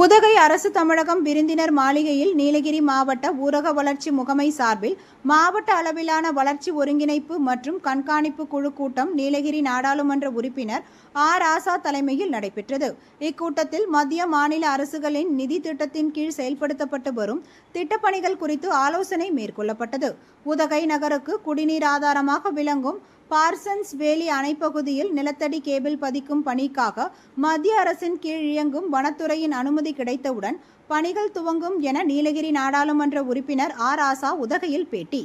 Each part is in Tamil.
உதகை அரசு தமிழகம் விருந்தினர் மாளிகையில் நீலகிரி மாவட்ட ஊரக வளர்ச்சி முகமை சார்பில் மாவட்ட அளவிலான வளர்ச்சி ஒருங்கிணைப்பு மற்றும் கண்காணிப்பு குழு கூட்டம் நீலகிரி நாடாளுமன்ற உறுப்பினர் ஆர். ஆசா தலைமையில் நடைபெற்றது. இக்கூட்டத்தில் மத்திய மாநில அரசுகளின் நிதி திட்டத்தின் கீழ் செயல்படுத்தப்பட்டு வரும் திட்டப்பணிகள் குறித்து ஆலோசனை மேற்கொள்ளப்பட்டது. உதகை நகருக்கு குடிநீர் ஆதாரமாக விளங்கும் பார்சன்ஸ் வேலி அணைப்பகுதியில் நிலத்தடி கேபிள் பதிக்கும் பணிக்காக மத்திய அரசின் கீழ் இயங்கும் வனத்துறையின் அனுமதி கிடைத்தவுடன் பணிகள் துவங்கும் என நீலகிரி நாடாளுமன்ற உறுப்பினர் ஆர் ஆசா உதகையில் பேட்டி.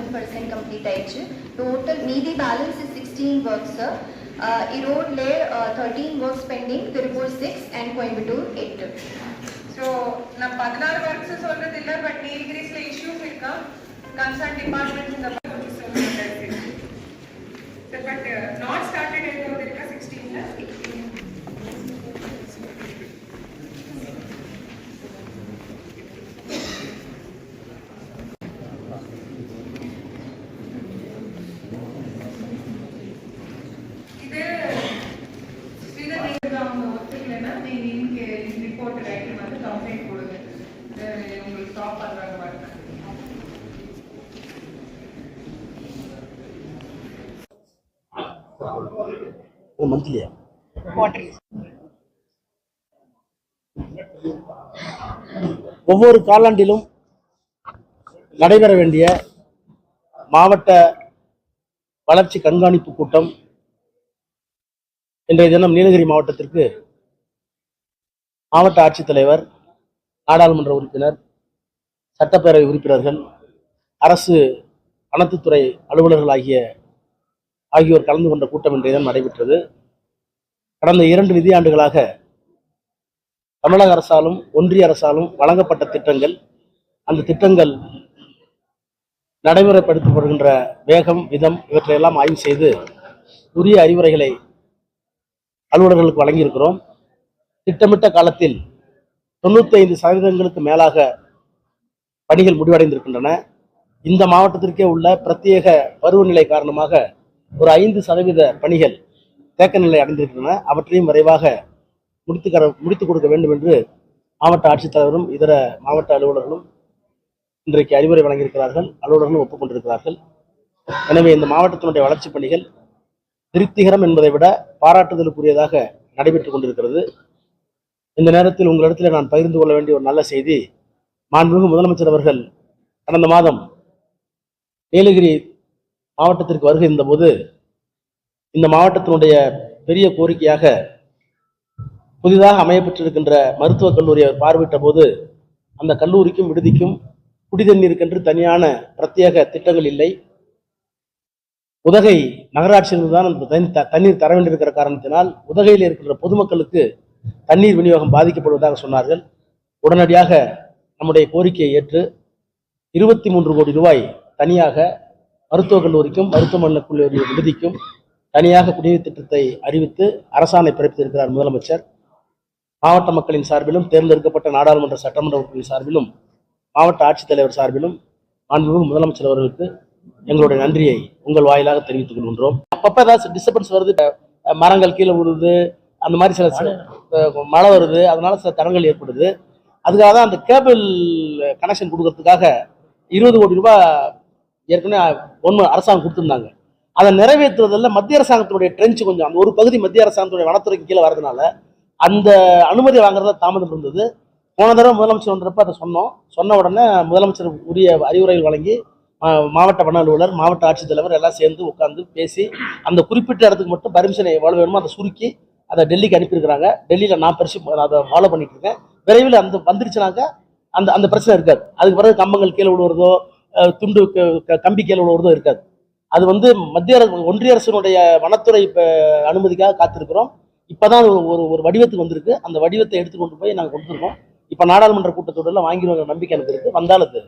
ஒன் பர்சன்ட் கம்ப்ளீட் ஆயிடுச்சு. டோட்டல் மீதி balance is sixteen works sir Erode லேர் thirteen works pending Tiruppur six and Coimbatore எட்டு. ஸோ நான் பதினாறு ஒர்க்ஸ் சொல்றது இல்ல பட் நீலகிரிஸ்ல இஷ்யூஸ் இருக்கா? கன்சர்ன் டிபார்ட்மெண்ட்ஸ் இந்த பட் ரிப்போர்ட் ரைட்டர் வந்து கம்ப்ளைண்ட் கொடுங்க உங்களுக்கு ஸ்டாப் பண்றாங்க பாருங்க ஓ மந்த்லியா ஒவ்வொரு காலாண்டிலும் நடைபெற வேண்டிய மாவட்ட வளர்ச்சி கண்காணிப்பு கூட்டம் இன்றைய தினம் நீலகிரி மாவட்டத்திற்கு மாவட்ட ஆட்சித்தலைவர் நாடாளுமன்ற உறுப்பினர் சட்டப்பேரவை உறுப்பினர்கள் அரசு அனைத்துத்துறை அலுவலர்கள் ஆகிய ஆகியோர் கலந்து கொண்ட கூட்டம் இன்றைய தினம் நடைபெற்றது. கடந்த இரண்டு நிதியாண்டுகளாக தமிழக அரசாலும் ஒன்றிய அரசாலும் வழங்கப்பட்ட திட்டங்கள் அந்த திட்டங்கள் நடைமுறைப்படுத்தப்படுகின்ற வேகம் விதம் இவற்றையெல்லாம் ஆய்வு செய்து உரிய அறிவுரைகளை அலுவலர்களுக்கு வழங்கியிருக்கிறோம். திட்டமிட்ட காலத்தில் தொண்ணூத்தி ஐந்து சதவீதங்களுக்கு மேலாக பணிகள் முடிவடைந்திருக்கின்றன. இந்த மாவட்டத்திற்கே உள்ள பிரத்யேக பருவநிலை காரணமாக ஒரு ஐந்து சதவீத பணிகள் தேக்க நிலை அடைந்திருக்கின்றன. அவற்றையும் விரைவாக முடித்து கர முடித்துக் கொடுக்க வேண்டும் என்று மாவட்ட ஆட்சித்தலைவரும் இதர மாவட்ட அலுவலர்களும் இன்றைக்கு அறிவுரை வழங்கியிருக்கிறார்கள். அலுவலர்களும் ஒப்புக்கொண்டிருக்கிறார்கள். எனவே இந்த மாவட்டத்தினுடைய வளர்ச்சிப் பணிகள் திருப்திகரம் என்பதை விட பாராட்டுதலுக்குரியதாக நடைபெற்றுக் கொண்டிருக்கிறது. இந்த நேரத்தில் உங்களிடத்தில் நான் பகிர்ந்து கொள்ள வேண்டிய ஒரு நல்ல செய்தி. மாண்புமிகு முதலமைச்சர் அவர்கள் கடந்த மாதம் நீலகிரி மாவட்டத்திற்கு வருகை இருந்தபோது இந்த மாவட்டத்தினுடைய பெரிய கோரிக்கையாக புதிதாக அமையப்பட்டிருக்கின்ற மருத்துவக் கல்லூரியை அவர் பார்வையிட்ட போது அந்த கல்லூரிக்கும் விடுதிக்கும் குடிதண்ணீருக்கென்று தனியான பிரத்யேக திட்டங்கள் இல்லை. உதகை நகராட்சியிலிருந்து தான் அந்த தண்ணீர் தர வேண்டியிருக்கிற காரணத்தினால் உதகையில் இருக்கின்ற பொதுமக்களுக்கு தண்ணீர் விநியோகம் பாதிக்கப்படுவதாக சொன்னார்கள். உடனடியாக நம்முடைய கோரிக்கையை ஏற்று இருபத்தி மூன்று கோடி ரூபாய் தனியாக மருத்துவக் கல்லூரிக்கும் மருத்துவமனை கல்லூரி விடுதிக்கும் தனியாக குடிநீர் திட்டத்தை அறிவித்து அரசாணை பிறப்பித்திருக்கிறார் முதலமைச்சர். மாவட்ட மக்களின் சார்பிலும் தேர்ந்தெடுக்கப்பட்ட நாடாளுமன்ற சட்டமன்ற உறுப்பினர் சார்பிலும் மாவட்ட ஆட்சித்தலைவர் சார்பிலும் மாண்புமிகு முதலமைச்சர் அவர்களுக்கு எங்களுடைய நன்றியை உங்கள் வாயிலாக தெரிவித்துக் கொள்கின்றோம். அப்பப்போ ஏதாவது டிஸ்டர்பன்ஸ் வருது மரங்கள் கீழே விழுது அந்த மாதிரி சில சில, மழை வருது. அதனால சில தடங்கள் ஏற்படுது. அதுக்காக தான் அந்த கேபிள் கனெக்ஷன் கொடுக்கறதுக்காக இருபது கோடி ரூபாய் ஏற்கனவே ஒன்று அரசாங்கம் கொடுத்துருந்தாங்க. அதை நிறைவேற்றுவதில் மத்திய அரசாங்கத்தினுடைய ட்ரென்ச் கொஞ்சம் அந்த ஒரு பகுதி மத்திய அரசாங்கத்துடைய வனத்துறைக்கு கீழே வரதுனால அந்த அனுமதி வாங்குறதுல தாமதம் இருந்தது. போன தடவை முதலமைச்சர் வந்தப்ப அதை சொன்னோம். சொன்ன உடனே முதலமைச்சர் உரிய அறிவுரைகள் வழங்கி மாவட்ட வன அலுவலர் மாவட்ட ஆட்சித்தலைவர் எல்லாம் சேர்ந்து உட்கார்ந்து பேசி அந்த குறிப்பிட்ட இடத்துக்கு மட்டும் பர்மிஷனை எவ்வளவு வேணுமோ அதை சுருக்கி அதை டெல்லிக்கு அனுப்பியிருக்கிறாங்க. டெல்லியில் நான் பரிசு அதை ஃபாலோ பண்ணிட்டு இருக்கேன் விரைவில் அந்த வந்துருச்சுனாக்க அந்த அந்த பிரச்சனை இருக்காது. அதுக்கு பிறகு கம்பங்கள் கீழே விழுவுறதோ துண்டு க- கம்பி கீழே விழுவுறதோ இருக்காது. அது வந்து மத்திய அரசு ஒன்றிய அரசினுடைய வனத்துறை இப்போ அனுமதிக்காக காத்திருக்கிறோம். இப்பதான் ஒரு ஒரு ஒரு வடிவத்துக்கு வந்திருக்கு. அந்த வடிவத்தை எடுத்து கொண்டு போய் நாங்கள் கொடுத்துருக்கோம். இப்போ நாடாளுமன்ற கூட்டத்தொடரில் வாங்கிடுவாங்க நம்பிக்கை எனக்கு இருக்குது வந்தாலும் அது